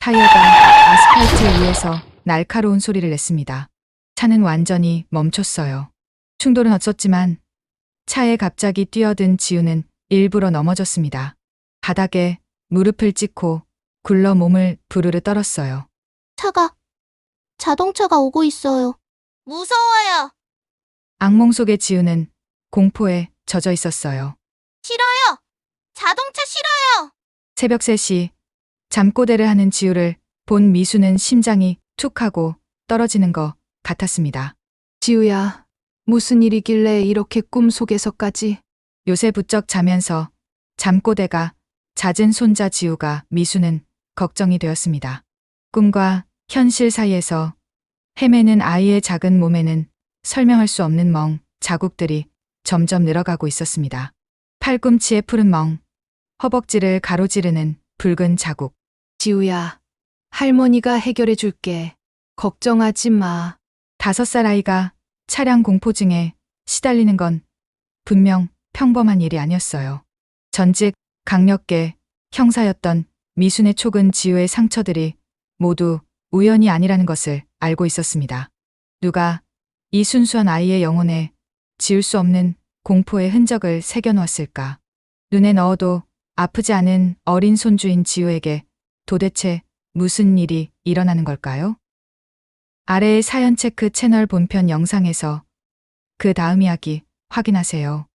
타이어가 아스팔트 위에서 날카로운 소리를 냈습니다. 차는 완전히 멈췄어요. 충돌은 없었지만 차에 갑자기 뛰어든 지우는 일부러 넘어졌습니다. 바닥에 무릎을 찍고 굴러 몸을 부르르 떨었어요. 차가, 자동차가 오고 있어요. 무서워요. 악몽 속의 지우는 공포에 젖어 있었어요. 싫어요. 자동차 싫어요. 새벽 3시 잠꼬대를 하는 지우를 본 미수는 심장이 툭 하고 떨어지는 것 같았습니다. 지우야, 무슨 일이길래 이렇게 꿈속에서까지 요새 부쩍 자면서 잠꼬대가 잦은 손자 지우가 미수는 걱정이 되었습니다. 꿈과 현실 사이에서 헤매는 아이의 작은 몸에는 설명할 수 없는 멍, 자국들이 점점 늘어가고 있었습니다. 팔꿈치의 푸른 멍, 허벅지를 가로지르는 붉은 자국. 지우야, 할머니가 해결해 줄게. 걱정하지 마. 다섯 살 아이가 차량 공포증에 시달리는 건 분명 평범한 일이 아니었어요. 전직 강력계 형사였던 미순의 촉은 지우의 상처들이 모두 우연이 아니라는 것을 알고 있었습니다. 누가 이 순수한 아이의 영혼에 지울 수 없는 공포의 흔적을 새겨놓았을까? 눈에 넣어도 아프지 않은 어린 손주인 지우에게 도대체 무슨 일이 일어나는 걸까요? 아래의 사연 체크 채널 본편 영상에서 그 다음 이야기 확인하세요.